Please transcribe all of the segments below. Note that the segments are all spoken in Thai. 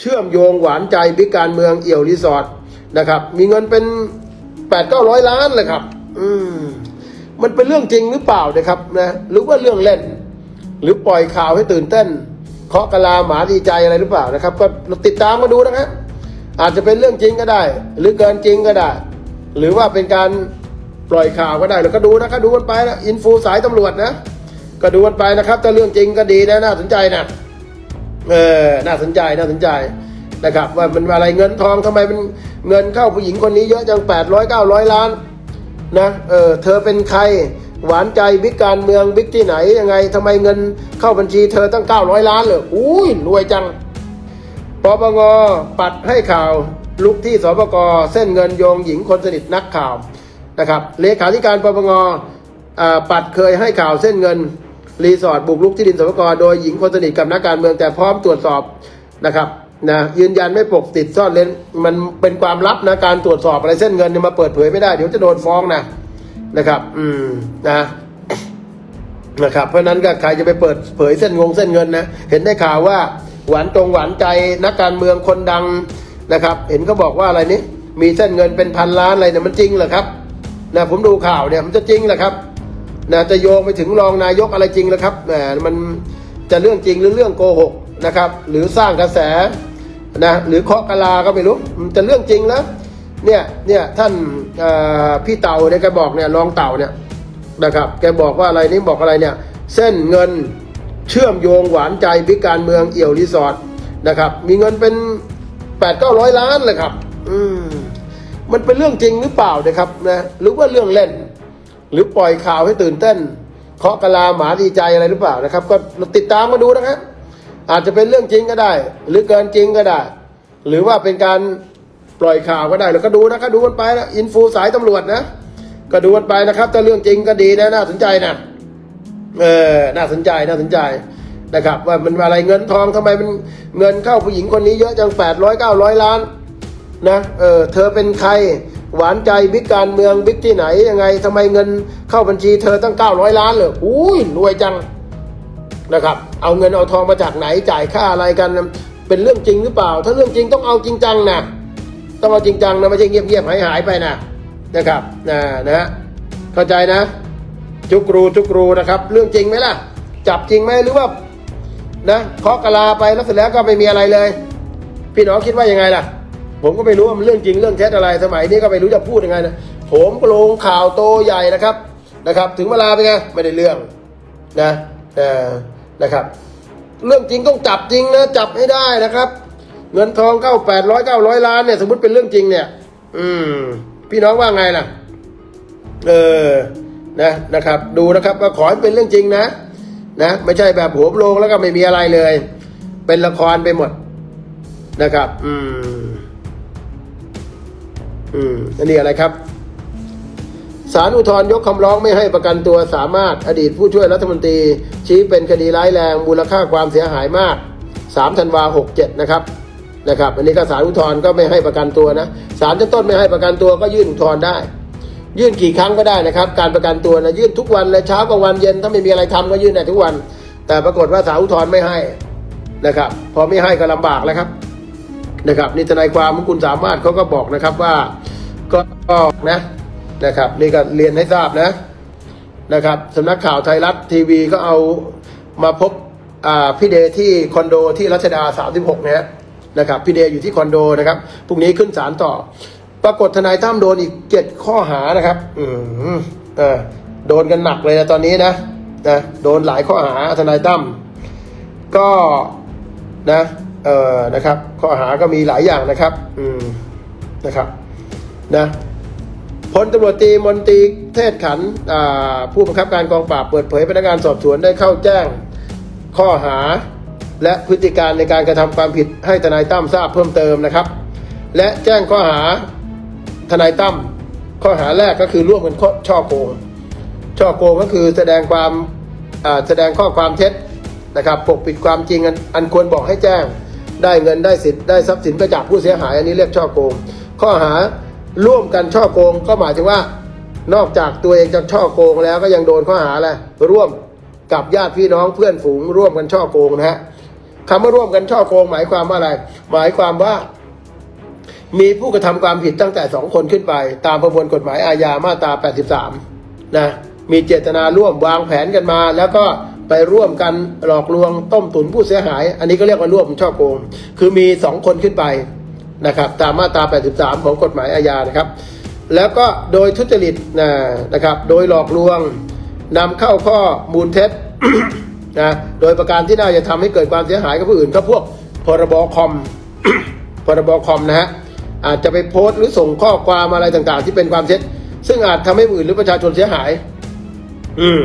เชื่อมโยงหวานใจบิ๊กการเมืองเอี่ยวรีสอร์ทนะครับ มีเงินเป็นแปดเก้าร้อยล้านเลยครับ อืมมันเป็นเรื่องจริงหรือเปล่านะครับนะหรือว่าเรื่องเล่น หรือปล่อยข่าวให้ตื่นเต้นเคาะกะลาหมาดีใจอะไรหรือเปล่านะครับ ก็ติดตามมาดูนะครับอาจจะเป็นเรื่องจริงก็ได้ หรือเกินจริงก็ได้ หรือว่าเป็นการปล่อยข่าวก็ได้แล้วก็ดูนะก็ดูกันไปนะอินฟูสายตำรวจนะ ก็ดูกันไปนะครับถ้าเรื่องจริงก็ดีนะน่าสนใจนะ เออน่าสนใจน่าสนใจนะครับ ว่ามันอะไรเงินทองทำไมมันเงินเข้าผู้หญิงคนนี้เยอะจังแปดร้อยเก้าร้อยล้านนะเออเธอเป็นใครหวานใจบิ๊กการเมืองบิ๊กที่ไหนยังไงทำไมเงินเข้าบัญชีเธอตั้งเก้าร้อยล้านเลยอุ้ยรวยจังปปงปัดให้ข่าวลุกที่สปกเส้นเงินโยงหญิงคนสนิทนักข่าวนะครับเลขาธิการปปงอ่าปัดเคยให้ข่าวเส้นเงิน รีสอร์ทบุกลุกที่ดินสปกรโดยหญิงคนสนิทกับนักการเมืองแต่พร้อมตรวจสอบนะครับนะยืนยันไม่ปกปิดซ่อนเลนมันเป็นความลับนะการตรวจสอบอะไรเส้นเงินเนี่ยมาเปิดเผยไม่ได้เดี๋ยวจะโดนฟ้องนะนะครับ อืมนะนะครับ เพราะนั้นก็ใครจะไปเปิดเผยเส้นงงเส้นเงินนะเห็นได้ข่าวว่าหวานตรงหวานใจนักการเมืองคนดังนะครับ เห็นเขาบอกว่าอะไรนี่มีเส้นเงินเป็นพันล้านอะไรเนี่ยมันจริงเหรอครับนะผมดูข่าวเนี่ยมันจะจริงเหรอครับ นะจะโยงไปถึงรองนายกอะไรจริงเหรอครับแหมมันจะเรื่องจริงหรือเรื่องโกหกนะครับ หรือสร้างกระแสนะหรือเคาะกะลาก็ไม่รู้มันจะเรื่องจริงแล้วเนี่ยเนี่ยท่านพี่เต่าเนี่ยแกบอกเนี่ยรองเต่าเนี่ยนะครับแกบอกว่าอะไรนี่บอกอะไรเนี่ย เส้นเงินเชื่อมโยงหวานใจบิ๊กการเมืองเอี่ยวรีสอร์ทนะครับ มีเงินเป็นแปดเก้าร้อยล้านเลยครับ อืมมันเป็นเรื่องจริงหรือเปล่านะครับนะหรือว่าเรื่องเล่น หรือปล่อยข่าวให้ตื่นเต้นเคาะกะลาหมาดีใจอะไรหรือเปล่านะครับ ก็ติดตามมาดูนะครับอาจจะเป็นเรื่องจริงก็ได้ หรือเกินจริงก็ได้ หรือว่าเป็นการปล่อยข่าวก็ได้แล้วก็ดูนะก็ดูกันไปนะอินฟูสายตำรวจนะก็ดูกันไปนะครับถ้าเรื่องจริงก็ดีนะน่าสนใจนะเออน่าสนใจน่าสนใจนะครับ ว่ามันอะไรเงินทองทำไมมันเงินเข้าผู้หญิงคนนี้เยอะจังแปดร้อยเก้าร้อยล้านนะเออเธอเป็นใคร หวานใจบิ๊กการเมืองบิ๊กที่ไหนยังไงทำไมเงินเข้าบัญชีเธอตั้งเก้าร้อยล้านเลยอุ้ยรวยจังนะครับ เอาเงินเอาทองมาจากไหนจ่ายค่าอะไรกันเป็นเรื่องจริงหรือเปล่า ถ้าเรื่องจริงต้องเอาจริงจังนะต้องเอาจริงจังนะไม่ใช่เงียบๆหายหายไปนะนะครับนะนะฮะเข้าใจนะ จุกรูจุกรูนะครับ เรื่องจริงไหมล่ะ จับจริงไหมหรือว่านะเคาะกะลาไปแล้วเสร็จแล้วก็ไม่มีอะไรเลย พี่น้องคิดว่ายังไงล่ะ ผมก็ไม่รู้ว่ามันเรื่องจริงเรื่องเท็จอะไรสมัยนี้ก็ไม่รู้จะพูดยังไงนะผมโปรงข่าวโตใหญ่นะครับนะครับ ถึงเวลาเป็นไงไม่ได้เรื่องนะนะครับ เรื่องจริงต้องจับจริงนะจับให้ได้นะครับ เงินทองเข้าแปดร้อยเก้าร้อยล้านเนี่ยสมมติเป็นเรื่องจริงเนี่ย อืม พี่น้องว่าไงล่ะ เออนะนะครับ ดูนะครับว่าขอให้เป็นเรื่องจริงนะนะไม่ใช่แบบหัวโลงแล้วก็ไม่มีอะไรเลย เป็นละครไปหมดนะครับ อืม อืมอันนี้อะไรครับศาลอุทธรณ์ยกคำร้องไม่ให้ประกันตัวสามารถอดีตผู้ช่วยรัฐมนตรี ชี้เป็นคดีร้ายแรงมูลค่าความเสียหายมาก3ธันวา67 นะครับนะครับ อันนี้ก็ศาลอุทธรณ์ก็ไม่ให้ประกันตัวนะศาลชั้นต้นไม่ให้ประกันตัวก็ยื่นอุทธรณ์ได้ ยื่นกี่ครั้งก็ได้นะครับ การประกันตัวนะยื่นทุกวันเลยเช้ากลางวันเย็นถ้าไม่มีอะไรทำก็ยื่นได้ทุกวัน แต่ปรากฏว่าศาลอุทธรณ์ไม่ให้นะครับ พอไม่ให้ก็ลำบากแล้วครับนะครับนี่ทนายความของคุณสามารถเขาก็บอกนะครับว่า ก็นะนะครับนี่ก็เรียนให้ทราบนะนะครับสำนักข่าวไทยรัฐทีวีก็เอามาพบพี่เดย์ที่คอนโดที่รัชดา 36เนี่ยนะครับพี่เดย์อยู่ที่คอนโดนะครับพรุ่งนี้ขึ้นศาลต่อ ปรากฏทนายตั้มโดนอีกเจ็ดข้อหานะครับ อืมเออโดนกันหนักเลยนะตอนนี้นะนะโดนหลายข้อหาทนายตั้มก็นะเออนะครับ ข้อหาก็มีหลายอย่างนะครับ อืมนะครับ นะพลตำรวจตรีมนตรีเทศขันผู้บังคับการกองปราบเปิดเผยพนักงานสอบสวนได้เข้าแจ้งข้อหา และพฤติการในการกระทำความผิดให้ทนายตั้มทราบเพิ่มเติมนะครับ และแจ้งข้อหาทนายตั้มข้อหาแรกก็คือร่วมกันช่อโกงช่อโกงก็คือแสดงความแสดงข้อความเท็จนะครับปกปิดความจริงอันอันควรบอกให้แจ้ง ได้เงินได้สิทธิ์ได้ทรัพย์สินไปจากผู้เสียหายอันนี้เรียกช่อโกง ข้อหา ร่วมกันช่อโกงก็หมายถึงว่า นอกจากตัวเองจะช่อโกงแล้วก็ยังโดนข้อหาอะไรร่วมกับญาติพี่น้องเพื่อนฝูงร่วมกันช่อโกงนะฮะคำว่าร่วมกันช่อโกงหมายความว่าอะไร หมายความว่า มีผู้กระทำความผิดตั้งแต่สองคนขึ้นไป ตามประมวลกฎหมายอาญามาตรา 83 นะมีเจตนาร่วมวางแผนกันมา แล้วก็ไปร่วมกันหลอกลวงต้มตุ๋นผู้เสียหาย อันนี้ก็เรียกว่าร่วมช่อโกง คือมีสองคนขึ้นไป นะครับตามมาตรา 83 ของกฎหมายอาญานะครับ แล้วก็โดยทุจริตนะนะครับ โดยหลอกลวงนำเข้าข้อมูลเท็จนะโดยประการที่น่าจะทำให้เกิดความเสียหายกับผู้อื่นก็พวกพรบคอมพรบคอมนะฮะอาจจะไปโพสต์หรือส่งข้อความอะไรต่างๆ ที่เป็นความเท็จ ซึ่งอาจทำให้ผู้อื่นหรือประชาชนเสียหาย อืม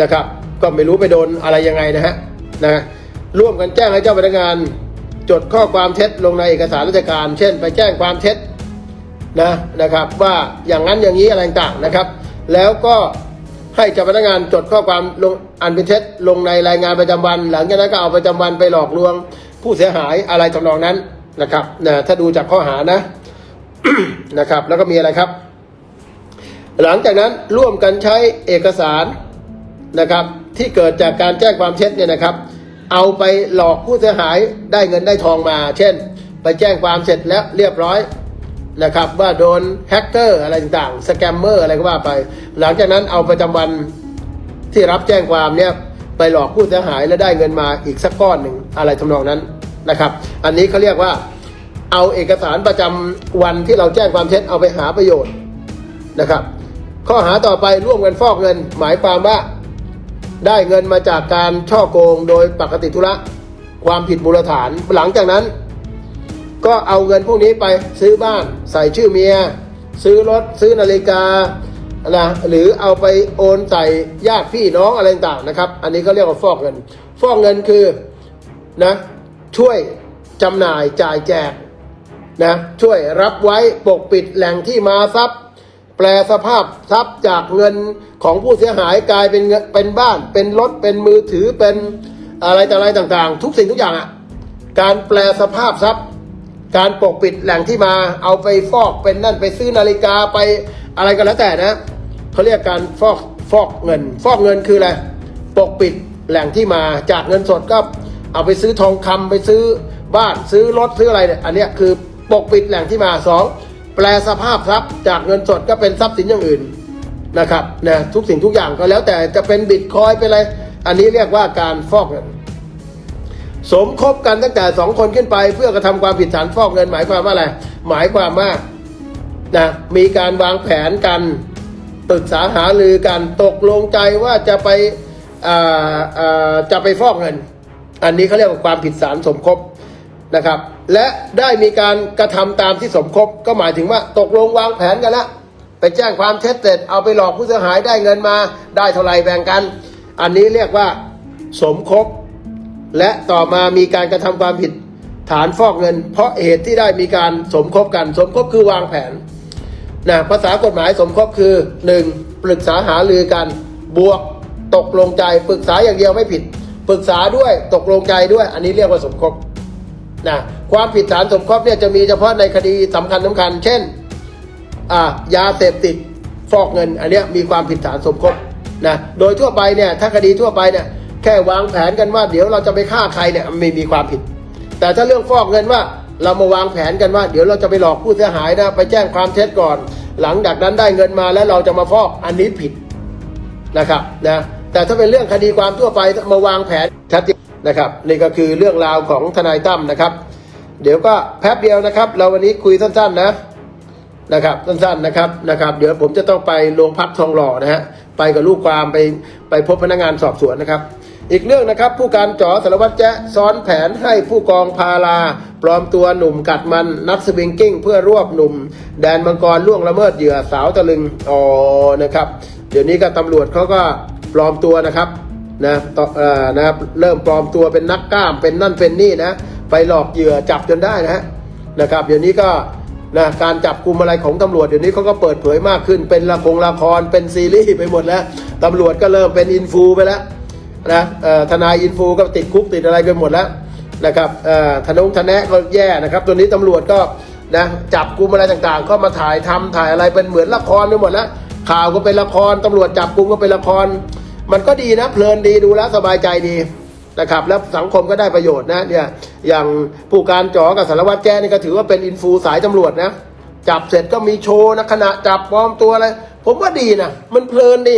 นะครับ ก็ไม่รู้ไปโดนอะไรยังไงนะฮะนะร่วมกันแจ้งให้เจ้าพนักงาน จดข้อความเท็จลงในเอกสารราชการ เช่น ไปแจ้งความเท็จนะนะครับว่าอย่างนั้นอย่างนี้อะไรต่างนะครับ แล้วก็ให้เจ้าพนักงานจดข้อความลงอันเป็นเท็จลงในรายงานประจำวัน หลังจากนั้นก็เอาประจำวันไปหลอกลวง ผู้เสียหายอะไรทำนองนั้นนะครับนะถ้าดูจากข้อหานะนะครับ แล้วก็มีอะไรครับ หลังจากนั้นร่วมกันใช้เอกสารนะครับ ที่เกิดจากการแจ้งความเท็จเนี่ยนะครับ เอาไปหลอกผู้เสียหายได้เงินได้ทองมา เช่น ไปแจ้งความเสร็จแล้วเรียบร้อยนะครับว่าโดนแฮกเกอร์อะไรต่างๆสแกมเมอร์อะไรก็ว่าไป หลังจากนั้นเอาประจำวันที่รับแจ้งความเนี่ยไปหลอกผู้เสียหายแล้วได้เงินมาอีกสักก้อนหนึ่งอะไรทำนองนั้นนะครับ อันนี้เขาเรียกว่าเอาเอกสารประจำวันที่เราแจ้งความเท็จเอาไปหาประโยชน์นะครับ ข้อหาต่อไปร่วมกันฟอกเงิน หมายความว่า ได้เงินมาจากการช่อโกงโดยปกติธุระความผิดมูลฐานหลังจากนั้น ก็เอาเงินพวกนี้ไปซื้อบ้านใส่ชื่อเมีย ซื้อรถซื้อนาฬิกานะหรือเอาไปโอนใส่ญาติพี่น้องอะไรต่างนะครับ อันนี้เขาเรียกว่าฟอกเงิน ฟอกเงินคือนะช่วยจำหน่ายจ่ายแจกนะช่วยรับไว้ปกปิดแหล่งที่มาทรัพย์ แปลสภาพทรัพย์จากเงินของผู้เสียหายกลายเป็นเงินเป็นบ้าน เป็นรถเป็นมือถือเป็นอะไรต่อะไรต่างๆ ทุกสิ่งทุกอย่างอะ่ะการแปลสภาพทรัพย์ การปกปิดแหล่งที่มาเอาไปฟอกเป็นนั่นไปซื้อนาฬิกาไปอะไรก็แล้วแต่นะเขาเรียกการฟอกฟอกเงิน ฟอกเงินคืออะไรปกปิดแหล่งที่มาจากเงินสดก็เอาไปซื้อทองคำไปซื้อบ้านซื้อรถซื้ออะไรเนี่ยอันนี้คือปกปิดแหล่งที่มาสอง แปลสภาพทรัพย์จากเงินสดก็เป็นทรัพย์สินอย่างอื่นนะครับนะทุกสิ่งทุกอย่างก็แล้วแต่จะเป็นบิตคอยเป็นอะไร อันนี้เรียกว่าการฟอกเงิน สมคบกันตั้งแต่สองคนขึ้นไป เพื่อกระทำความผิดฐานฟอกเงินหมายความว่าอะไรหมายความว่านะมีการวางแผนกันปรึกษาหารือกันตกลงใจว่าจะไปอ่าอ่าจะไปฟอกเงิน อันนี้เขาเรียกว่าความผิดฐานสมคบนะครับ และได้มีการกระทำตามที่สมคบก็หมายถึงว่าตกลงวางแผนกันแล้วไปแจ้งความเท็จเสร็จเอาไปหลอกผู้เสียหายได้เงินมา ได้เท่าไรแบ่งกัน อันนี้เรียกว่าสมคบ และต่อมามีการกระทำความผิดฐานฟอกเงิน เพราะเหตุที่ได้มีการสมคบกัน สมคบคือวางแผนนะภาษากฎหมายสมคบคือ 1. ปรึกษาหารือกันบวกตกลงใจปรึกษาอย่างเดียวไม่ผิด ปรึกษาด้วยตกลงใจด้วย อันนี้เรียกว่าสมคบ นะความผิดฐานสมคบเนี่ยจะมีเฉพาะในคดีสำคัญสำคัญ เช่นอ่ายาเสพติดฟอกเงิน อันเนี้ยมีความผิดฐานสมคบนะโดยทั่วไปเนี่ยถ้าคดีทั่วไปเนี่ยแค่วางแผนกันว่าเดี๋ยวเราจะไปฆ่าใครเนี่ยไม่มีความผิด แต่ถ้าเรื่องฟอกเงินว่าเรามาวางแผนกันว่า เดี๋ยวเราจะไปหลอกผู้เสียหายนะไปแจ้งความเท็จก่อน หลังจากนั้นได้เงินมาแล้วเราจะมาฟอกอันนี้ผิดนะครับนะแต่ถ้าเป็นเรื่องคดีความทั่วไปมาวางแผนชัดเจน นะครับนี่ก็คือเรื่องราวของทนายตั้มนะครับ เดี๋ยวก็แป๊บเดียวนะครับ เราวันนี้คุยสั้นๆนะนะครับสั้นๆนะครับนะครับ เดี๋ยวผมจะต้องไปโรงพักทองหล่อนะฮะไปกับลูกความไปไปพบพนักงานสอบสวนนะครับ อีกเรื่องนะครับ ผู้การจ๋อสารวัตรแจ๊ซ้อนแผนให้ผู้กองพาลาปลอมตัวหนุ่มกัดมันนักสวิงกิ้งเพื่อรวบหนุ่ม แดนมังกรล่วงละเมิดเหยื่อสาวตะลึงอ๋อนะครับ เดี๋ยวนี้ก็ตำรวจเขาก็ปลอมตัวนะครับ นะต่ออ่อนะครับเริ่มปลอมตัวเป็นนักกล้ามเป็นนั่นเป็นนี่นะ ไปหลอกเหยื่อจับจนได้นะฮะนะครับเดี๋ยวนี้ก็นะการจับกลุ่มอะไรของตำรวจเดี๋ยวนี้เขาก็เปิดเผยมากขึ้น เป็นละครละครเป็นซีรีส์ไปหมดแล้วตำรวจก็เริ่มเป็นอินฟูไปแล้วนะทนายอินฟูก็ติดคุกติดอะไรกันหมดแล้วนะครับเอ่อทนงทนะก็แย่นะครับ ตัวนี้ตำรวจก็นะจับกลุ่มอะไรต่างๆก็มาถ่ายทำถ่ายอะไรเป็นเหมือนละครไปหมดแล้วข่าวก็เป็นละครตำรวจจับกลุ่มก็เป็นละคร มันก็ดีนะเพลินดีดูแล้วสบายใจดีนะครับแล้วสังคมก็ได้ประโยชน์นะเนี่ยอย่างผู้การจ๋อกับสารวัตรแจ้นี่ก็ถือว่าเป็นอินฟูสายตำรวจนะจับเสร็จก็มีโชว์นะขณะจับปลอมตัวอะไรผมว่าดีนะมันเพลินดี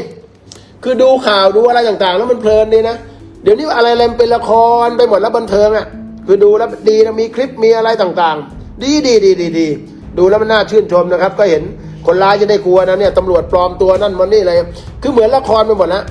คือดูข่าวดูอะไรต่างๆ แล้วมันเพลินดีนะเดี๋ยวนี้อะไรอะไรมันเป็นละครไปหมดแล้วบันเทิงอะคือดูแล้วดีนะมีคลิปมีอะไรต่างๆ ดีดีดีดีดีดูแล้วมันน่าชื่นชมนะครับ ก็เห็นคนร้ายจะได้กลัวนะเนี่ยตำรวจปลอมตัวนั่นมันนี่อะไรคือเหมือนละครไปหมดนะ